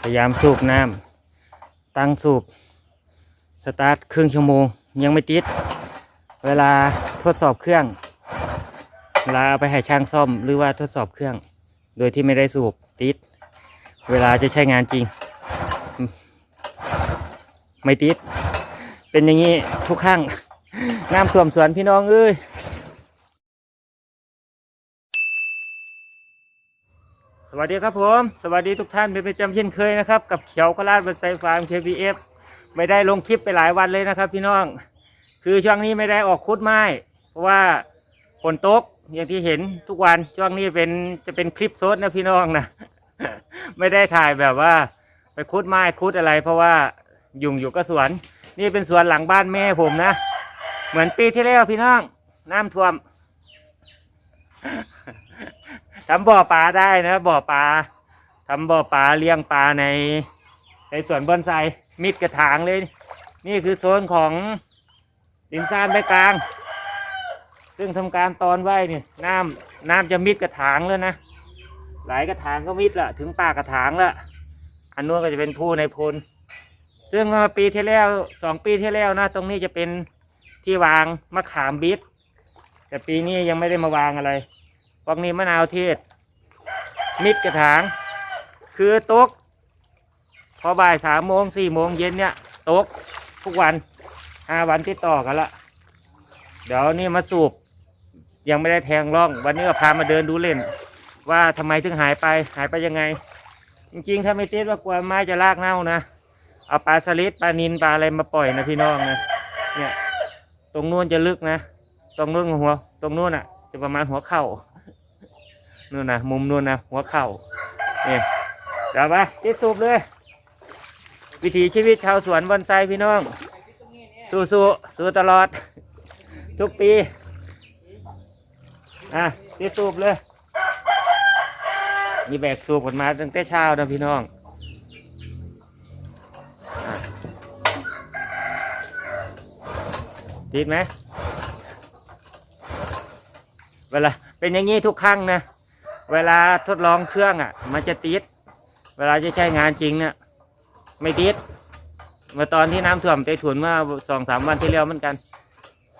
พยายามสูบน้ำตั้งสูบ สตาร์ทครึ่งชั่วโมง ยังไม่ติด เวลาทดสอบเครื่องเวลาเอาไปให้ช่างซ่อมหรือว่าทดสอบเครื่อง โดยที่ไม่ได้สูบติด เวลาจะใช้งานจริง ไม่ติด เป็นอย่างนี้ทุกครั้งน้ำท่วมสวนพี่น้องเอ้ย สวัสดีครับผม สวัสดีทุกท่านเป็นประจำเช่นเคยนะครับกับเขียวโคราชบนไซฟาร์ม KBF ไม่ได้ลงคลิปไปหลายวันเลยนะครับ พี่น้อง คือช่วงนี้ไม่ได้ออกคุดไม้เพราะว่าฝนตกอย่างที่เห็นทุกวันช่วงนี้เป็นจะเป็นคลิปโซดนะพี่น้องนะ ไม่ได้ถ่ายแบบว่า ไปคุดไม้คุดอะไร เพราะว่ายุ่งอยู่ก็สวน นี่เป็นสวนหลังบ้านแม่ผมนะ เหมือนปีที่แล้วพี่น้องน้ำท่วม ทำบ่อปลาได้นะบ่อปลาทำบ่อปลาเลี้ยงปลาใน ในสวนบอนไซมิดกระถางเลย นี่คือโซนของดินซานไปกลาง ซึ่งทำการตอนไว้เนี่ยน้ำน้ำจะมิดกระถางแล้วนะหลายกระถางก็มิดละถึงปากกระถางละอันนู้นก็จะเป็นผู้ในพลซึ่งปีที่แล้วสองปีที่แล้วนะ ตรงนี้จะเป็นที่วางมะขามบิดแต่ปีนี้ยังไม่ได้มาวางอะไร พวกนี้มะนาวเทศ มิดกระถาง คือตก พอบ่ายสามโมงสี่โมงเย็นเนี่ยตกทุกวันห้าวันติดต่อกันละเดี๋ยวนี่มาสูบ ยังไม่ได้แทงร่อง วันนี้ก็พามาเดินดูเล่น ว่าทำไมถึงหายไปหายไปยังไง จริงๆ ถ้าไม่ติดว่ากลัวไม้จะลากเน่านะเอาปลาสลิดปลานินปลาอะไรมาปล่อยนะพี่น้องนะเนี่ย ตรงนู้นจะลึกนะ ตรงนู้นหัว ตรงนู้นอะ จะประมาณหัวเข่า นู่นนะมุมนู่นนะหัวเข่าเนี่ยเดี๋ยวไปติดสูบเลย วิถีชีวิตชาวสวนบอนไซพี่น้อง สู้สู้สู้ตลอด ทุกปี อะติดสูบเลยนี่แบกสูบกันมาตั้งแต่เช้านะพี่น้องติดไหมเวลาเป็นอย่างนี้ทุกครั้งนะ เวลาทดลองเครื่องอะ มันจะติด เวลาจะใช้งานจริงเนี่ยไม่ติดเมื่อตอนที่น้ำท่วมเตถุนเมื่อสองสามวันที่แล้วเหมือนกัน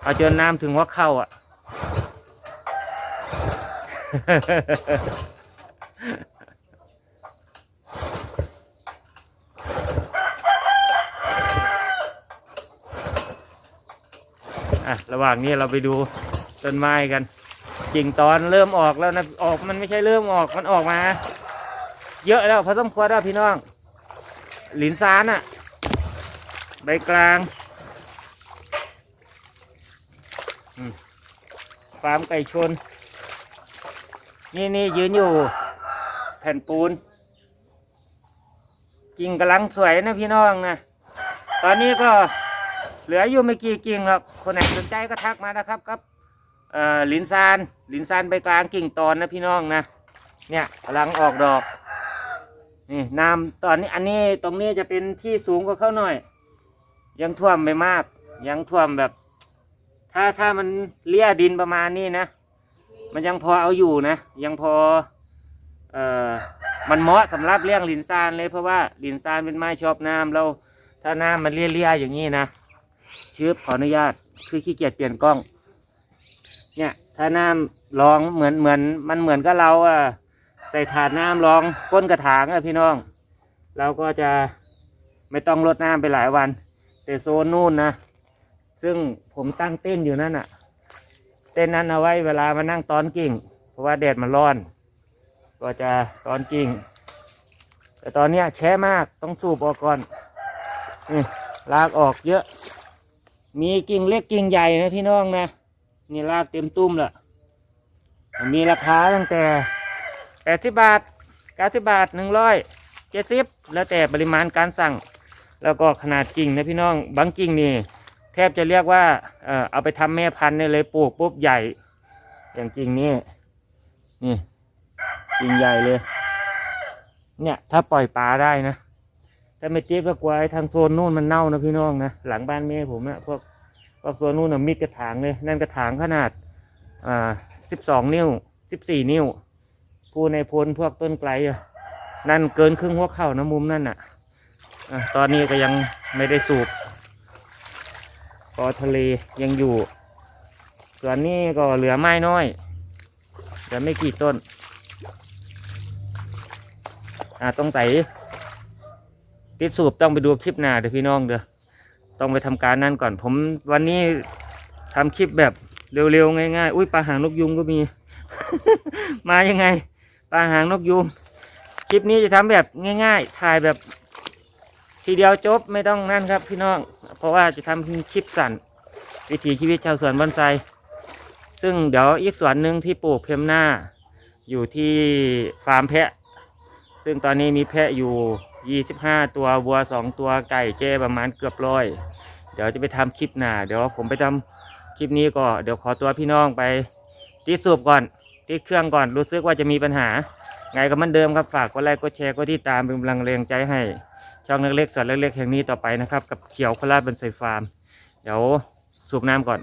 เอาจนน้ำถึงหัวเข่าอะ อะ ระหว่างนี้เราไปดูต้นไม้กัน จริงตอนเริ่มออกแล้วนะออกมันไม่ใช่เริ่มออกมันออกมา เยอะแล้วพอสมควรแล้วพี่น้องหลินซานอะใบกลางฟาร์มไก่ชน นี่นี่ยืนอยู่ แผ่นปูน กิ่งกำลังสวยนะพี่น้องนะตอนนี้ก็เหลืออยู่ไม่กี่กิ่งหรอกคนไหนสนใจก็ทักมานะครับครับ ลินซานลินซานใบกลางกิ่งตอนนะพี่น้องนะเนี่ยกำลังออกดอกนี่น้ำตอนนี้อันนี้ตรงนี้จะเป็นที่สูงกว่าเขาหน่อย ยังท่วมไม่มาก ยังท่วมแบบ ถ้าถ้ามันเลี่ยดินประมาณนี้นะ มันยังพอเอาอยู่นะ ยังพอเอ่อมันเหมาะสำหรับเลี้ยงลินซานเลยเพราะว่าลินซานเป็นไม้ชอบน้ำเราถ้าน้ำมันเลี่ยๆอย่างนี้นะชืบขออนุญาตคือขี้เกียจเปลี่ยนกล้อง เนี่ย ถ้าน้ำรองเหมือนเหมือน มันเหมือนกับเราอะใส่ถาดน้ำรองก้นกระถางอะพี่น้อง เราก็จะไม่ต้องรดน้ำไปหลายวัน แต่โซนนู่นนะซึ่งผมตั้งเต้นอยู่นั่นอะ เต้นนั้นเอาไว้เวลามานั่งตอนกิ่ง เพราะว่าแดดมันร้อน ก็จะตอนกิ่ง แต่ตอนเนี้ยแช่มากต้องสูบออกก่อนนี่ลากออกเยอะ มีกิ่งเล็กกิ่งใหญ่นะพี่น้องนะ นี่ลากเต็มตุ้มละมีราคาตั้งแต่แปดสิบบาทเก้าสิบบาทหนึ่งร้อยเจ็ดสิบแล้วแต่ปริมาณการสั่ง แล้วก็ขนาดกิ่งนะพี่น้องบางกิ่งนี่แทบจะเรียกว่าเอาไปทำแม่พันธุ์นี่เลยปลูกปุ๊บใหญ่ อย่างกิ่งนี้นี่กิ่งใหญ่เลย เนี่ย ถ้าปล่อยปลาได้นะถ้าไม่เจี๊ยบก็กลัวไอ้ทางโซนนู่นมันเน่านะพี่น้องนะหลังบ้านแม่ผมนะพวก ก็ส่วนนู้นนะมีดกระถางเลยนั่นกระถางขนาดอ่าสิบสองนิ้วสิบสี่นิ้วผู้ในพลพวกต้นไกลนั่นเกินครึ่งหัวเข่านะมุมนั่นน่ะอะตอนนี้ก็ยังไม่ได้สูบปอทะเลยังอยู่ ส่วนนี้ก็เหลือไม้น้อยเหลือไม่กี่ต้น อ่าต้องไต่ติดสูบต้องไปดูคลิปหน้าเดี๋ยวพี่น้องเด้อ ต้องไปทำการนั่นก่อน ผมวันนี้ทำคลิปแบบเร็วๆง่ายๆ อุ้ยปลาหางนกยุงก็มี มายังไงปลาหางนกยุง คลิปนี้จะทำแบบง่าย ๆ ถ่ายแบบ ทีเดียวจบไม่ต้องนั่นครับ พี่น้อง เพราะว่าจะทำคลิปสั้นวิถีชีวิตชาวสวนบอนไซซึ่งเดี๋ยวอีกสวนหนึ่งที่ปลูกเพมหน้า อยู่ที่ฟาร์มแพะ ซึ่งตอนนี้มีแพะอยู่ 25ตัววัว2ตัวไก่เจประมาณเกือบร้อยเดี๋ยวจะไปทำคลิปหน้าเดี๋ยวผมไปทำคลิปนี้ก็เดี๋ยวขอตัวพี่น้องไปติดสูบก่อนติดเครื่องก่อนรู้สึกว่าจะมีปัญหา ไงก็มันเดิมครับฝากกดไลค์กดแชร์กดติดตามเป็นกำลังแรงใจให้ช่องเล็กๆสวนเล็กๆแห่งนี้ต่อไปนะครับ กับเขียวโคราชบนไซฟาร์ม เดี๋ยวสูบน้ำก่อน